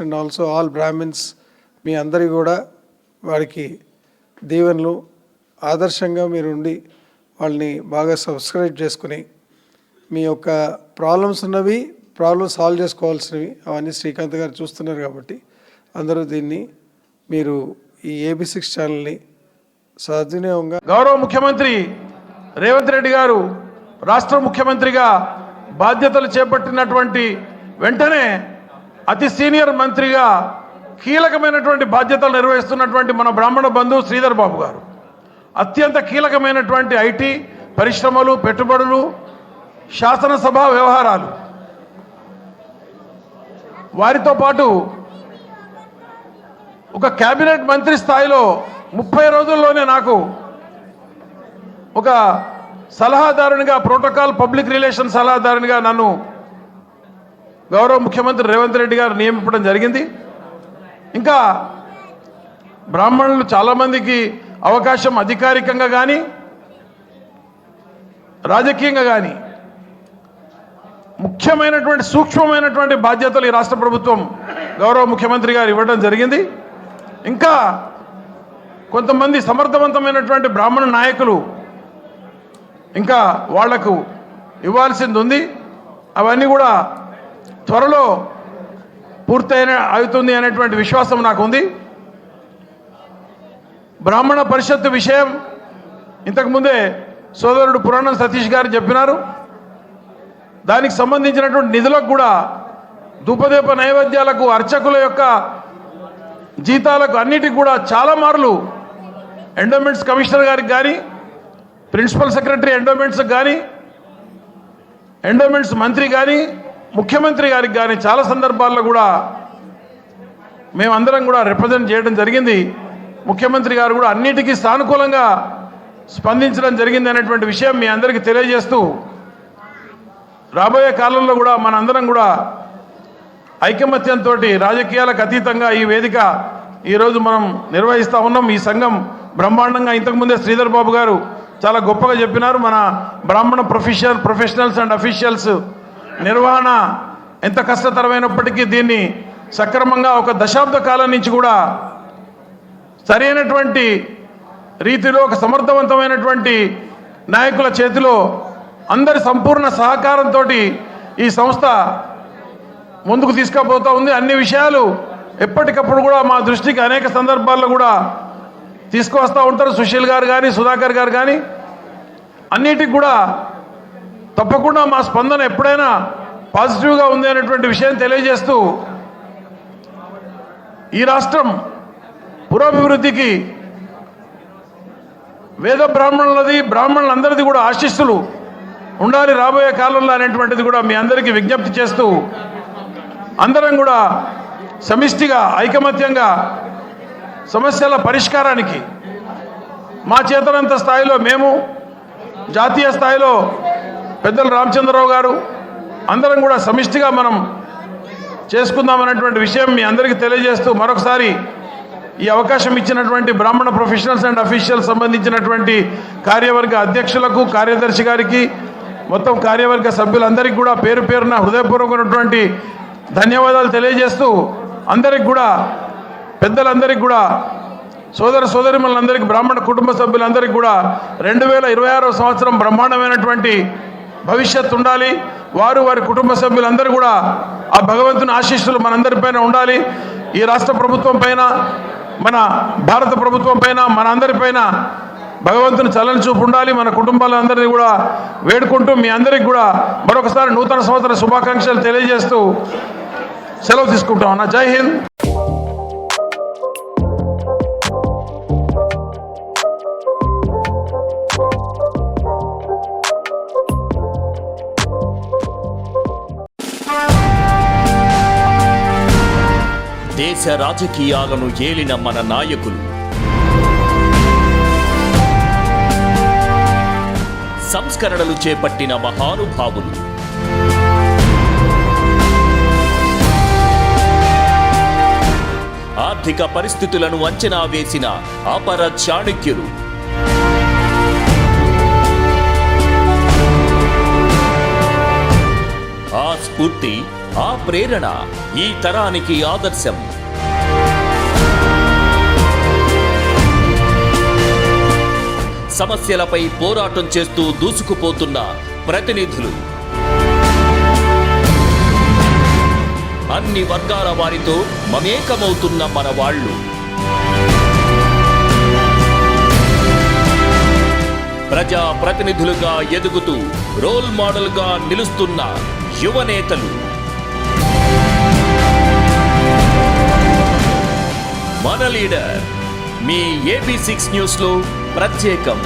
And also all Brahmins మీ అందరి కూడా వారికి దీవెనలు ఆదర్శంగా మీరు ఉండి వాళ్ళని బాగా సబ్స్క్రైబ్ చేసుకుని మీ యొక్క ప్రాబ్లమ్స్ ఉన్నవి ప్రాబ్లమ్స్ సాల్వ్ చేసుకోవాల్సినవి అవన్నీ శ్రీకాంత్ గారు చూస్తున్నారు కాబట్టి అందరూ దీన్ని మీరు ఈ ఏబీ సిక్స్ ఛానల్ని సద్వినియోగంగా గౌరవ ముఖ్యమంత్రి రేవంత్ రెడ్డి గారు రాష్ట్ర ముఖ్యమంత్రిగా బాధ్యతలు చేపట్టినటువంటి వెంటనే అతి సీనియర్ మంత్రిగా కీలకమైనటువంటి బాధ్యతలు నిర్వహిస్తున్నటువంటి మన బ్రాహ్మణ బంధువు శ్రీధర్ బాబు గారు. అత్యంత కీలకమైనటువంటి ఐటీ పరిశ్రమలు పెట్టుబడులు శాసనసభ వ్యవహారాలు. వారితో పాటు ఒక కేబినెట్ మంత్రి స్థాయిలో ముప్పై రోజుల్లోనే నాకు ఒక సలహాదారునిగా ప్రోటోకాల్ పబ్లిక్ రిలేషన్ సలహాదారునిగా నన్ను గౌరవ ముఖ్యమంత్రి రేవంత్ రెడ్డి గారు నియమిపడం జరిగింది. ఇంకా బ్రాహ్మణులు చాలామందికి అవకాశం అధికారికంగా కానీ రాజకీయంగా కానీ ముఖ్యమైనటువంటి సూక్ష్మమైనటువంటి బాధ్యతలు ఈ రాష్ట్ర ప్రభుత్వం గౌరవ ముఖ్యమంత్రి గారు ఇవ్వడం జరిగింది. ఇంకా కొంతమంది సమర్థవంతమైనటువంటి బ్రాహ్మణ నాయకులు ఇంకా వాళ్ళకు ఇవ్వాల్సింది ఉంది అవన్నీ కూడా త్వరలో పూర్తయిన అవుతుంది అనేటువంటి విశ్వాసం నాకు ఉంది బ్రాహ్మణ పరిషత్తు విషయం ఇంతకుముందే సోదరుడు పురాణం సతీష్ గారు చెప్పినారు. దానికి సంబంధించినటువంటి నిధులకు కూడా ధూపదీప నైవేద్యాలకు అర్చకుల యొక్క జీతాలకు అన్నిటికి కూడా చాలా మార్లు ఎండోమెంట్స్ కమిషనర్ గారికి కానీ ప్రిన్సిపల్ సెక్రటరీ ఎండోమెంట్స్కి కానీ ఎండోమెంట్స్ మంత్రి కానీ ముఖ్యమంత్రి గారికి కానీ చాలా సందర్భాల్లో కూడా మేమందరం కూడా రిప్రజెంట్ చేయడం జరిగింది. ముఖ్యమంత్రి గారు కూడా అన్నిటికీ సానుకూలంగా స్పందించడం జరిగింది అనేటువంటి విషయం మీ అందరికీ తెలియజేస్తూ రాబోయే కాలంలో కూడా మనందరం కూడా ఐకమత్యంతో రాజకీయాలకు అతీతంగా ఈ వేదిక ఈరోజు మనం నిర్వహిస్తూ ఉన్నాం. ఈ సంఘం బ్రహ్మాండంగా ఇంతకుముందే శ్రీధర్ బాబు గారు చాలా గొప్పగా చెప్పినారు. మన బ్రాహ్మణ ప్రొఫెషన్ ప్రొఫెషనల్స్ అండ్ అఫీషియల్స్ నిర్వహణ ఎంత కష్టతరమైనప్పటికీ దీన్ని సక్రమంగా ఒక దశాబ్ద కాలం నుంచి కూడా సరైనటువంటి రీతిలో ఒక సమర్థవంతమైనటువంటి నాయకుల చేతిలో అందరి సంపూర్ణ సహకారంతో ఈ సంస్థ ముందుకు తీసుకుపోతూ ఉంది. అన్ని విషయాలు ఎప్పటికప్పుడు కూడా మా దృష్టికి అనేక సందర్భాల్లో కూడా తీసుకువస్తూ ఉంటారు. సుశీల్ గారు కానీ సుధాకర్ గారు కానీ అన్నిటికి కూడా తప్పకుండా మా స్పందన ఎప్పుడైనా పాజిటివ్గా ఉంది అనేటువంటి విషయాన్ని తెలియజేస్తూ ఈ రాష్ట్రం పురాభివృద్ధికి వేద బ్రాహ్మణులది బ్రాహ్మణులందరిది కూడా ఆశీస్సులు ఉండాలి రాబోయే కాలంలో అనేటువంటిది కూడా మీ అందరికీ విజ్ఞప్తి చేస్తూ అందరం కూడా సమిష్టిగా ఐకమత్యంగా సమస్యల పరిష్కారానికి మా చేతనంత స్థాయిలో మేము జాతీయ స్థాయిలో పెద్దలు రామచంద్రరావు గారు అందరం కూడా సమిష్టిగా మనం చేసుకుందామన్నటువంటి విషయం మీ అందరికీ తెలియజేస్తూ మరొకసారి ఈ అవకాశం ఇచ్చినటువంటి బ్రాహ్మణ ప్రొఫెషనల్స్ అండ్ అఫీషియల్స్ సంబంధించినటువంటి కార్యవర్గ అధ్యక్షులకు కార్యదర్శి గారికి మొత్తం కార్యవర్గ సభ్యులందరికీ కూడా పేరు పేరున హృదయపూర్వకమైనటువంటి ధన్యవాదాలు తెలియజేస్తూ అందరికి కూడా పెద్దలందరికీ కూడా సోదర సోదరిమలందరికీ బ్రాహ్మణ కుటుంబ సభ్యులందరికీ కూడా రెండు వేల ఇరవై సంవత్సరం బ్రహ్మాండమైనటువంటి భవిష్యత్తు ఉండాలి. వారు వారి కుటుంబ సభ్యులందరూ కూడా ఆ భగవంతుని ఆశీస్సులు మనందరిపైన ఉండాలి. ఈ రాష్ట్ర ప్రభుత్వం పైన మన భారత ప్రభుత్వం పైన మన అందరిపైన భగవంతుని చల్లని చూపు ఉండాలి. మన కుటుంబాలందరినీ కూడా వేడుకుంటూ మీ అందరికి కూడా మరొకసారి నూతన సంవత్సర శుభాకాంక్షలు తెలియజేస్తూ సెలవు తీసుకుంటాం అన్న. జై హింద్. దేశ రాజకీయాలను ఏలిన మన నాయకులు. సంస్కరణలు చేపట్టిన మహానుభావులు. ఆర్థిక పరిస్థితులను అంచనా వేసిన అపర చాణక్యులు. ఆ స్ఫూర్తి ఆ ప్రేరణ ఈ తరానికి ఆదర్శం. సమస్యలపై పోరాటం చేస్తూ దూసుకుపోతున్న ప్రతినిధులు. అన్ని వర్గాల వారితో మమేకమవుతున్న మన వాళ్ళు. ప్రజా ప్రతినిధులుగా ఎదుగుతూ రోల్ మోడల్గా నిలుస్తున్న యువ లీడర్ మీ ఏబీ సిక్స్ న్యూస్లో ప్రత్యేకం.